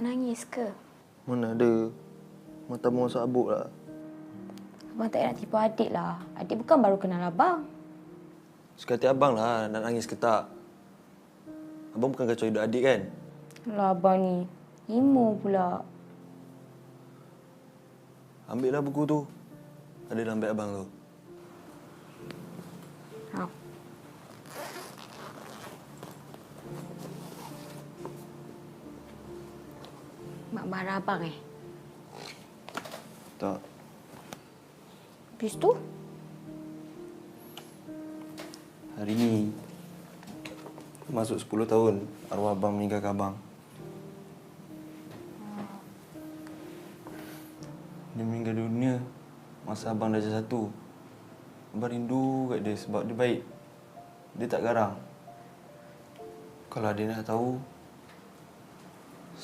Abang nangis ke? Mana ada. Mata mau sabuk lah. Abang tak nak tipu adik lah. Adik bukan baru kenal abang. Sekati abang lah nak nangis ke tak. Abang bukan kacau hidup adik kan? Lah abang ni. Imo pula. Ambil lah buku tu. Ada dalam beg abang tu. Ha. Mak marah abang eh? Tak. Habis tu? Hari ni masuk 10 tahun arwah abang meninggalkan abang. Dia meninggal dunia masa abang darjah satu. Abang rindu kat dia sebab dia baik. Dia tak garang. Kalau dia nak tahu,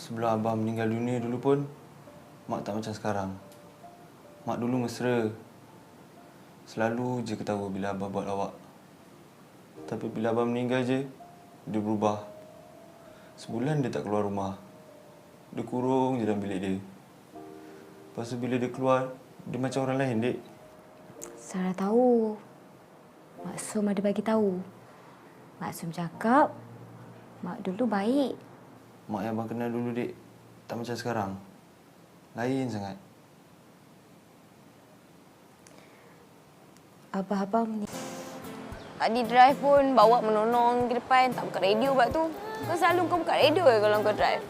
sebelum abang meninggal dunia dulu pun, mak tak macam sekarang. Mak dulu mesra. Selalu je ketawa bila abang buat lawak. Tapi bila abang meninggal je, dia berubah. Sebulan dia tak keluar rumah. Dia kurung je dalam bilik dia. Lepas tu bila dia keluar, dia macam orang lain, dek. Sarah tahu. Maksum ada bagi tahu. Maksum cakap, Mak dulu baik. Mak yang abang kenal dulu, dek. Tak macam sekarang. Lain sangat. Abang-abang ni. Tadi drive pun bawa menonong ke depan. Tak buka radio buat tu. Kau selalu kau buka radio ke kalau kau drive?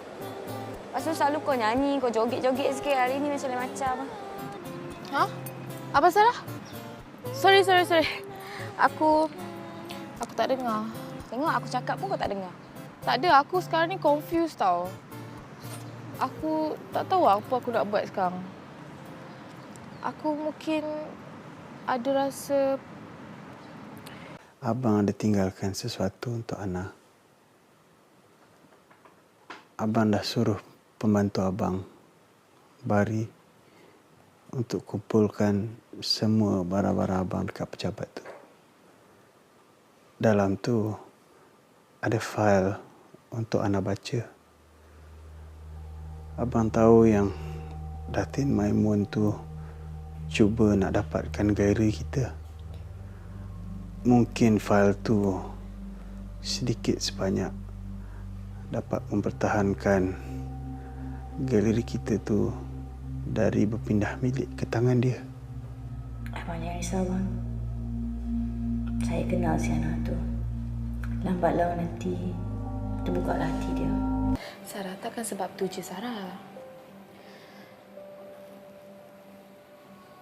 Lepas tu selalu kau nyanyi, kau joget-joget sikit. Hari ni macam lain macam. Ha? Apa salah? Sorry, sorry, sorry. Aku... Aku tak dengar. Tengok aku cakap pun kau tak dengar. Tak ada, aku sekarang ni confused tau. Aku tak tahu apa aku nak buat sekarang. Aku mungkin ada rasa Abang ada tinggalkan sesuatu untuk Ana. Abang dah suruh pembantu abang, Bari, untuk kumpulkan semua barang-barang abang dekat pejabat tu. Dalam tu ada fail untuk Ana baca. Abang tahu yang Datin Maimun tu cuba nak dapatkan gairah kita mungkin fail tu sedikit sebanyak dapat mempertahankan galeri kita tu dari berpindah milik ke tangan dia. Abang jangan risau bang. Saya kenal si anak tu. Lambat laun nanti terbuka hati dia. Sarah takkan sebab tu je Sarah.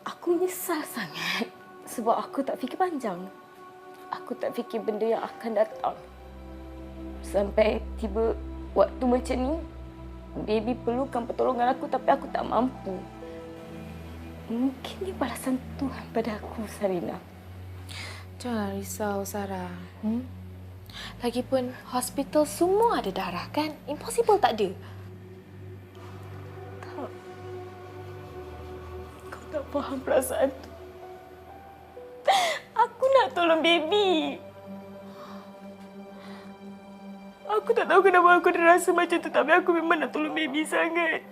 Aku menyesal sangat sebab aku tak fikir panjang. Aku tak fikir benda yang akan datang. Sampai tiba waktu macam ni, baby perlukan pertolongan aku tapi aku tak mampu. Mungkin ni balasan Tuhan pada aku, Sarina. Jangan risau Sarah. Hmm? Lagipun hospital semua ada darah kan? Impossible tak ada. Tak. Kau tak faham perasaan tu. Aku nak tolong baby. Aku tak tahu kenapa aku ada rasa macam tu tapi aku memang nak tolong baby sangat.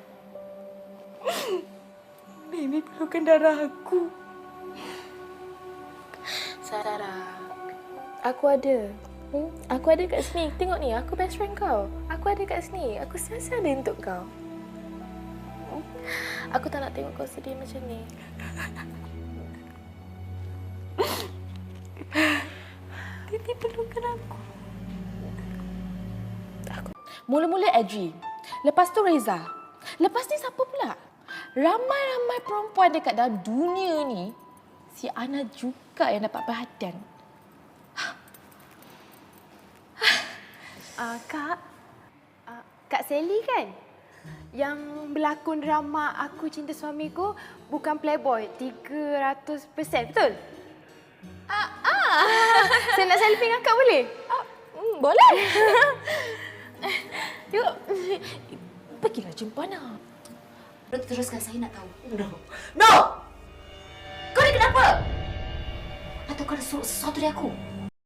Baby perlukan darah aku. Sarah, aku ada. Hmm? Aku ada kat sini. Tengok ni, aku best friend kau. Aku ada kat sini. Aku sentiasa ada untuk kau. Hmm? Aku tak nak tengok kau sedih macam ni. Baby perlukan aku. Mula-mula Adri. Lepas tu Reza. Lepas ni siapa pula? Ramai-ramai perempuan dekat dalam dunia ni, si Ana juga yang dapat perhatian. Uh, Kak, uh, Kak Sally kan? Yang berlakon drama Aku Cinta Suamiku bukan playboy 300%, betul? Ah, ah. Saya nak selfie dengan Kak boleh? Ah, hmm, boleh. Yuk. Pergilah jumpa Ana. Teruskan saya nak tahu. No. No! Kau ni kenapa? Atau kau ada suruh sesuatu dari aku?